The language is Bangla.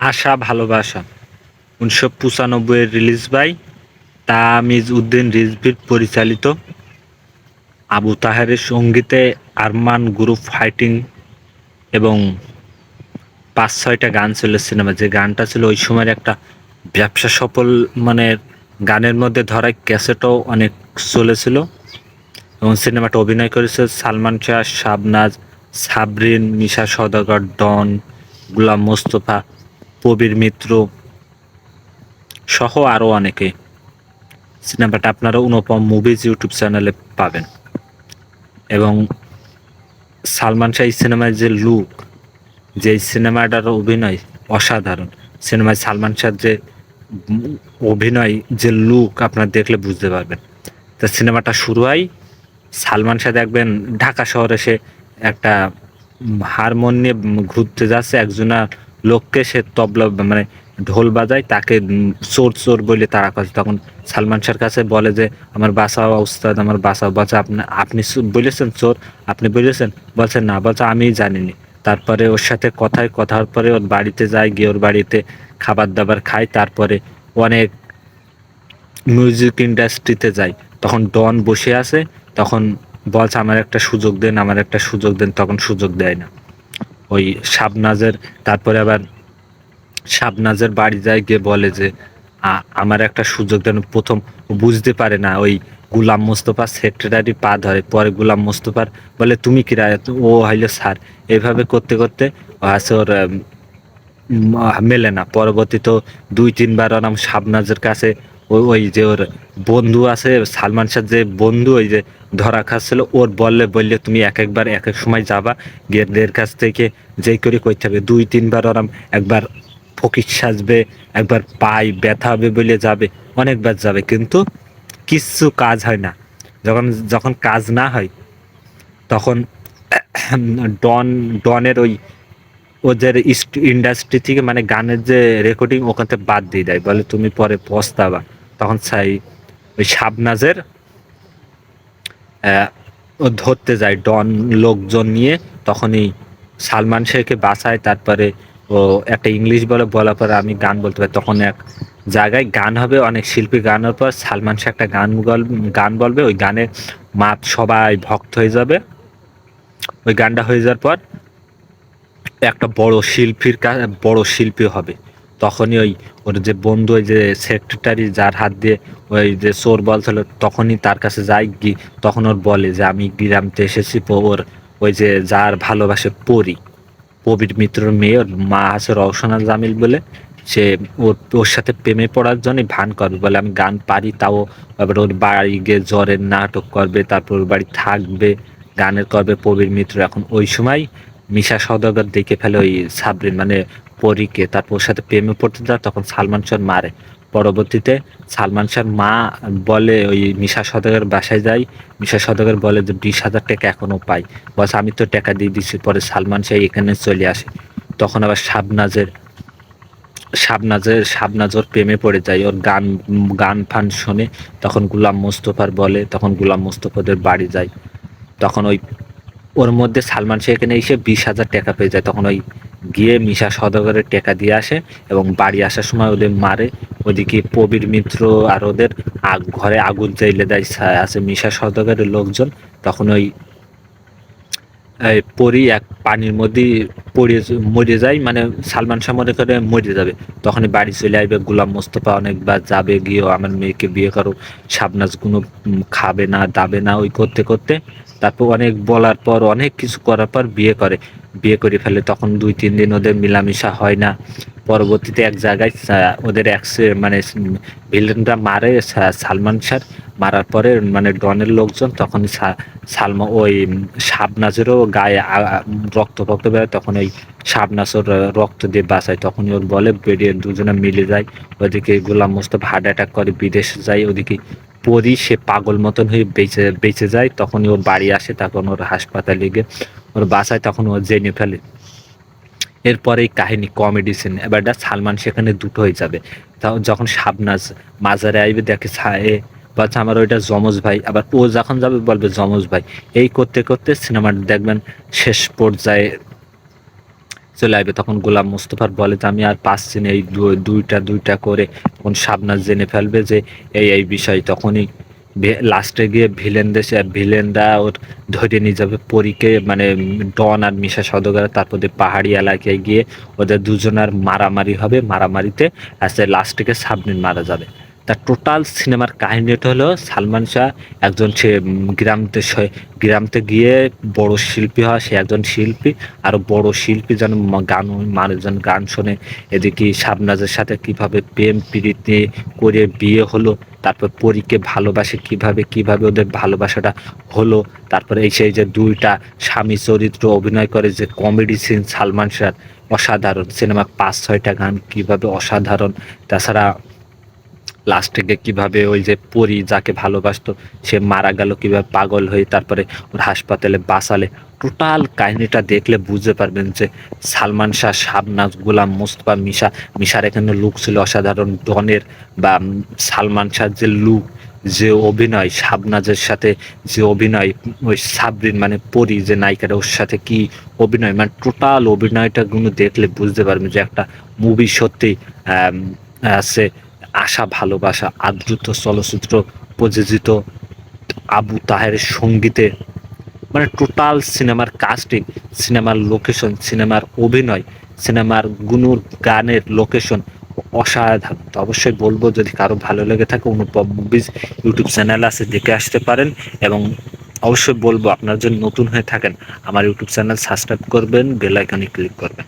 আশা, ভালোবাসা। উনিশশো পঁচানব্বইয়ের রিলিজ বাই তামিজ উদ্দিন রিজভির পরিচালিত। আবু তাহেরের সঙ্গীতে আরমান গ্রুপ ফাইটিং এবং পাঁচ, ছয়টা গান ছিল সিনেমা যে গানটা ছিল ওই সময়ের একটা ব্যবসা সফল মানে গানের মধ্যে ধরায় ক্যাসেটও অনেক চলেছিল। এবং সিনেমাটা অভিনয় করেছে সালমান শাহ, শাবনাজ, সাবরিন, মিশা সদাগর ডন, গুলাম মোস্তফা প্রবীর মিত্র সহ আরও অনেকে। সিনেমাটা আপনারা অনুপম মুভিজ ইউটিউব চ্যানেলে পাবেন। এবং সালমান শাহ এই সিনেমায় যে লুক, যে সিনেমাটার অভিনয় অসাধারণ। সিনেমায় সালমান শাহ যে অভিনয়, যে লুক আপনারা দেখলে বুঝতে পারবেন। তা সিনেমাটা শুরু হয়, সালমান শাহ দেখবেন ঢাকা শহরে সে একটা হারমোন নিয়ে ঘুরতে যাচ্ছে, একজনা লোককে সে তবলা মানে ঢোল বাজায়, তাকে চোর চোর বলে তারা কাছে তখন সালমান শাহর কাছে বলে যে, আমার বাসা উস্তাদ, আমার বাসা বলছে, আপনি আপনি বলেছেন চোর, আপনি বলেছেন? বলছেন না, বলছে, আমি জানিনি। তারপরে ওর সাথে কথায় কথার পরে ওর বাড়িতে যায়, গিয়ে ওর বাড়িতে খাবার দাবার খায়। তারপরে অনেক মিউজিক ইন্ডাস্ট্রিতে যায়। তখন ডন বসে আছে, তখন বলছে, আমার একটা সুযোগ দেন, আমার একটা সুযোগ দেন। তখন সুযোগ দেয় না। ওই শাবনাজের, তারপরে আবার শাবনাজের বাড়ি যায় গিয়ে বলে যে আমার একটা সুযোগ দেন। প্রথম বুঝতে পারে না, ওই গুলাম মোস্তফা সেক্রেটারি পা ধরে, পরে গুলাম মোস্তফার বলে, তুমি কি রায় ও হইল, স্যার। এইভাবে করতে করতে আছে ওর মেলে না। পরবর্তীতে দুই, তিনবার ওরম শাবনাজের কাছে ওই ওই যে ওর বন্ধু আছে, সালমান শাহ যে বন্ধু, ওই যে ধরা খাচ্ছিল, ওর বললে বললে, তুমি এক একবার, এক এক সময় যাবা, গিয়ে এর কাছ থেকে যেই করে করতে হবে। দুই, তিনবার ওরম একবার ফকির সাজবে, একবার পাই ব্যথা হবে বলে যাবে, অনেকবার যাবে। কিন্তু কিচ্ছু কাজ হয় না। যখন যখন কাজ না হয়, তখন ডন, ডনের ওই, ওদের ইন্ডাস্ট্রি থেকে মানে গানের যে রেকর্ডিং ওখান থেকে বাদ দিয়ে দেয়। বলে, তুমি পরে পস্তাবা। তখন চাই ওই শাবনাজের ধরতে যায় ডন লোকজন নিয়ে, তখনই সালমান শেখকে বাঁচায়, তারপরে ও একটা ইংলিশ বলে, বলার পরে আমি গান বলতে পারি। তখন এক জায়গায় গান হবে, অনেক শিল্পী গানের পর সালমান শাহ একটা গান গান বলবে, ওই গানে মাত সবাই ভক্ত হয়ে যাবে। ওই গানটা হয়ে যাওয়ার পর একটা বড় শিল্পীর বড় শিল্পী হবে। তখনই ওই ওর যে বন্ধু, ওই যে সেক্রেটারি যার হাত দিয়ে ওই যে চোর বলছিল তখনই তার কাছে যাই গি তখন ওর বলে যে, আমি গ্রামতে এসেছি ওর ওই যে যার ভালোবাসে পরি। প্রবীর মিত্রর মেয়ে, ওর মা আছে রওশনা জামিল বলে। সে ওর ওর সাথে প্রেমে পড়ার জন্যই ভান করবে বলে, আমি গান পারি তাও। এবার ওর বাড়ি গিয়ে জ্বরের নাটক করবে, তারপর ওর বাড়ি থাকবে, গানের করবে প্রবীর মিত্র। এখন ওই সময় মিশা সওদাগর দেখে ফেলে ওই সাবরিন মানে পরীকে, তারপর ওর সাথে প্রেমে পড়তে যায় তখন সালমান শাহ মারে। পরবর্তীতে সালমান শাহর মা বলে ওই মিশা সদকের বাসায় যাই, মিশা সদকের বলে যে বিশ হাজার টাকা এখনও পাই। বলছে আমি তো টাকা দিয়ে দিচ্ছি পরে সালমান শাহ এখানে চলে আসে। তখন আবার শাবনাজের শাবনাজের শাবনাজর প্রেমে পড়ে যায়। ওর গান গান ফান শোনে তখন গুলাম মোস্তফার বলে, তখন গুলাম মোস্তফাদের বাড়ি যায়। তখন ওই, ওর মধ্যে সালমান শাহ এখানে এসে বিশ হাজার টাকা পেয়ে যায়। তখন ওই গিয়ে মিশা সদাগরের টাকা দিয়ে আসে এবং বাড়ি আসার সময় ওদের মারে। ওদিকে প্রবীর মিত্র আর ওদের আগ ঘরে আগুন জ্বাইলে দেয় আছে মিশা সদাগরের লোকজন। তখন ওই পরি এক পানির মধ্যে পড়ে মরে যায় মানে সালমান শাহ মনে করে মরে যাবে। তখনই বাড়ি চলে আসবে, গুলাম মোস্তফা অনেকবার যাবে গিয়েও আমার মেয়েকে বিয়ে করো সাবনাজ কোনো খাবে না, দাবে না। ওই করতে করতে তারপর অনেক বলার পর, অনেক কিছু করার পর বিয়ে করে। বিয়ে করে ফেলে, তখন দুই, তিন দিন ওদের মিলামিশা হয় না। পরবর্তীতে এক জায়গায় ওদের একসে মানে ভিলেনরা মারে সালমান শাহ মারার পরে মানে ডনের লোকজন তখন সালমা, ওই শাবনাজেরও গায়ে রক্ত ফক্ত বেরোয়, তখন ওই শাবনাজ ওর রক্ত দিয়ে বাঁচায়। তখনই ওর বলে বেরিয়ে দুজনে মিলে যায় ওদিকে গোলাম মোস্তফা হার্ট অ্যাটাক করে, বিদেশে যায় ওদিকে পরি সে পাগল মতন হয়ে বেঁচে বেঁচে যায়। তখনই ওর বাড়ি আসে, তখন ওর হাসপাতালে গিয়ে ওর বাসায় তখন ও জেনে ফেলে। এরপরে এই কাহিনী কমেডি সিন এবার সালমান সেখানে দুটো হয়ে যাবে। যখন শাবনাজ মাজারে আইবে, দেখে এ, বলছে আমার ওইটা যমজ ভাই। আবার ও যখন যাবে, বলবে যমজ ভাই। এই করতে করতে সিনেমাটা দেখবেন শেষ পর্যায়ে চলে আসবে তখন গোলাম মুস্তফার বলে যে, আমি আর পাচ্ছি না এই দুইটা দুইটা করে তখন শাবনাজ জেনে ফেলবে যে, এই এই বিষয় তখনই লাস্টে গিয়ে ভিলেন দেশে ভিলেনরা ওর ধরে নিয়ে যাবে, পরীকে মানে ডন আর মিশা সদগার তারপর পাহাড়ি এলাকায় গিয়ে ওদের দুজনার মারামারি হবে, মারামারিতে আসে লাস্টে সাবমিন মারা যাবে। তা টোটাল সিনেমার কাহিনীটা হলো সালমান শাহ একজন সে গ্রামতে গ্রামতে গিয়ে বড় শিল্পী হয়, সে একজন শিল্পী। আর বড় শিল্পী যেন গান মানুষজন গান শোনে। এদিকে শাবনাজের সাথে কীভাবে প্রেম প্রীতি করে বিয়ে হলো, তারপর পরীকে ভালোবাসে কীভাবে কীভাবে ওদের ভালোবাসাটা হলো, তারপরে এই সেই যে দুইটা স্বামী চরিত্র অভিনয় করে যে কমেডি সিন সালমান শাহ অসাধারণ। সিনেমা পাঁচ ছয়টা গান কীভাবে অসাধারণ, তাছাড়া লাস্টে গিয়ে কীভাবে ওই যে পরি যাকে ভালোবাসতো, সে মারা গেল কীভাবে পাগল হয়ে তারপরে ওর হাসপাতালে বাঁচালে। টোটাল কাহিনীটা দেখলে বুঝতে পারবেন যে সালমান শাহ, শাবনাজ, গোলাম, মুস্তফা, মিশা, মিশার এখানে লুক ছিল অসাধারণ ডনের বা সালমান শাহ যে লুক যে অভিনয়, শাবনাজের সাথে যে অভিনয়, ওই সাবরিন মানে পরি যে নায়িকাটা, ওর সাথে কি অভিনয় মানে টোটাল অভিনয়টা গুলো দেখলে বুঝতে পারবেন যে একটা মুভি সত্যি আছে। আশা, ভালোবাসা আদ্রুত চলচ্চিত্র প্রযোজিত আবু তাহের সঙ্গীতে মানে টোটাল সিনেমার কাস্টিং সিনেমার লোকেশন সিনেমার অভিনয় সিনেমার গুনুর গানের লোকেশন অসাধারণ তো অবশ্যই বলব, যদি কারও ভালো লেগে থাকে, অনুপম মুভিজ ইউটিউব চ্যানেল আছে, দেখে আসতে পারেন। এবং অবশ্যই বলব, আপনারা যদি নতুন হয়ে থাকেন, আমার ইউটিউব চ্যানেল সাবস্ক্রাইব করবেন, বেল আইকনে ক্লিক করবেন।